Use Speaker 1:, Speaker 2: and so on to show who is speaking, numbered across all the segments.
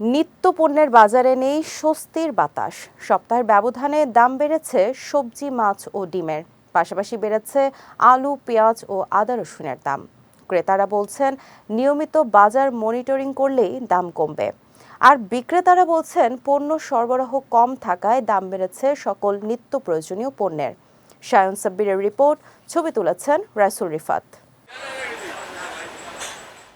Speaker 1: নিত্য পণ্যের বাজারে নেই স্বস্তির বাতাস। সপ্তাহের ব্যবধানে দাম বেড়েছে সবজি, মাছ ও ডিমের। পাশাপাশি বেড়েছে আলু, পেঁয়াজ ও আদা রসুনের দাম। ক্রেতারা বলছেন, নিয়মিত বাজার মনিটরিং করলেই দাম কমবে। আর বিক্রেতারা বলছেন, পণ্য সরবরাহ কম থাকায় দাম বেড়েছে সকল নিত্য প্রয়োজনীয় পণ্যের। সায়ন সাব্বিরের রিপোর্ট, ছবি তুলেছেন রাসুল রিফাত।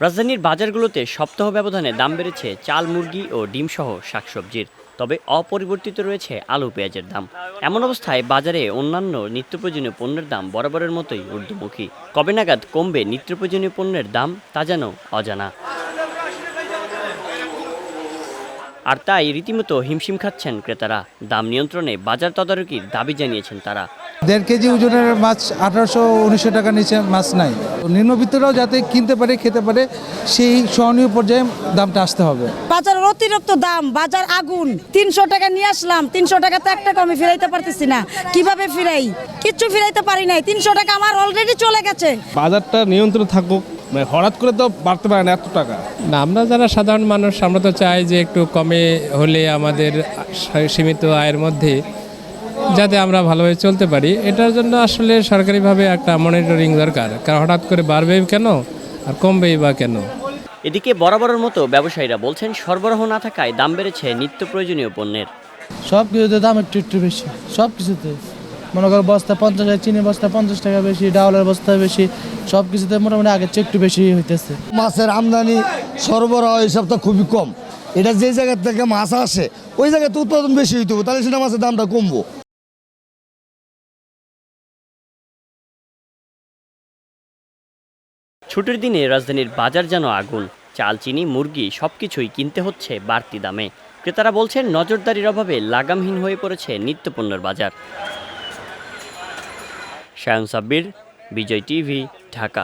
Speaker 2: রাজধানীর বাজারগুলোতে সপ্তাহ ব্যবধানে দাম বেড়েছে চাল, মুরগি ও ডিম সহ শাকসবজির। তবে অপরিবর্তিত রয়েছে আলু, পেঁয়াজের দাম। এমন অবস্থায় বাজারে অন্যান্য নিত্য প্রয়োজনীয় পণ্যের দাম বরাবরের মতোই ঊর্ধ্বমুখী। কবে নাগাদ কমবে নিত্য প্রয়োজনীয় পণ্যের দাম তা যেন অজানা। আর তাই রীতিমতো হিমশিম খাচ্ছেন ক্রেতারা। দাম নিয়ন্ত্রণে বাজার তদারকির দাবি জানিয়েছেন তারা।
Speaker 3: দেড় কেজি ওজনের মাছ আঠারোশো উনিশশো টাকার নিচে মাছ নাই। নিম্নবিত্তরাও যাতে কিনতে পারে খেতে পারে সেই সহনীয় পর্যায়ে দামটা আসতে হবে।
Speaker 4: বাজারের অতিরিক্ত দাম বাজার আগুন তিনশো টাকা নিয়ে আসলাম তিনশো টাকা তো একটা কমে ফিরাইতে পারতেছি না। কীভাবে ফিরাই? কিচ্ছু ফিরাইতে পারি নাই তিনশো টাকা আমার অলরেডি চলে গেছে।
Speaker 5: বাজারটা নিয়ন্ত্রণ থাকুক মানে হঠাৎ করে তো বাড়তে পারে না এত টাকা।
Speaker 6: না আমরা যারা সাধারণ মানুষ আমরা তো চাই যে একটু কমে হলে আমাদের সীমিত আয়ের মধ্যে যাতে আমরা ভালোভাবে চলতে পারি। এটার জন্য আসলে সরকারিভাবে একটা মনিটরিং দরকার। কারণ হঠাৎ করে বাড়বেই কেন? আর কমবেই বা কেন?
Speaker 2: এদিকে বরাবরের মতো ব্যবসায়ীরা বলছেন সরবরাহ না থাকায় দাম বেড়েছে নিত্য প্রয়োজনীয় পণ্যের।
Speaker 7: সব কিছুতে দাম একটু একটু বেশি সব কিছুতে। মনে করো বস্তা পঞ্চাশ টাকা চিনি বস্তা পঞ্চাশ টাকা বেশি ডাউলের বস্তা বেশি সব কিছুতে মোটামুটি আগের চেয়ে একটু বেশি হইতেছে।
Speaker 8: মাছের আমদানি সরবরাহ এইসব তো খুবই কম। এটা যে জায়গা থেকে মাছ আসে ওই জায়গাতে উৎপাদন বেশি হইতে হবে তাহলে সেটা মাছের দামটা কমবো।
Speaker 2: ছুটির দিনে রাজধানীর বাজার যেন আগুন চাল চিনি মুরগি সবকিছুই কিনতে হচ্ছে বাড়তি দামে। ক্রেতারা বলছেন নজরদারির অভাবে লাগামহীন হয়ে পড়েছে নিত্যপণ্যের বাজার। শায়ন সাব্বির বিজয় টিভি ঢাকা।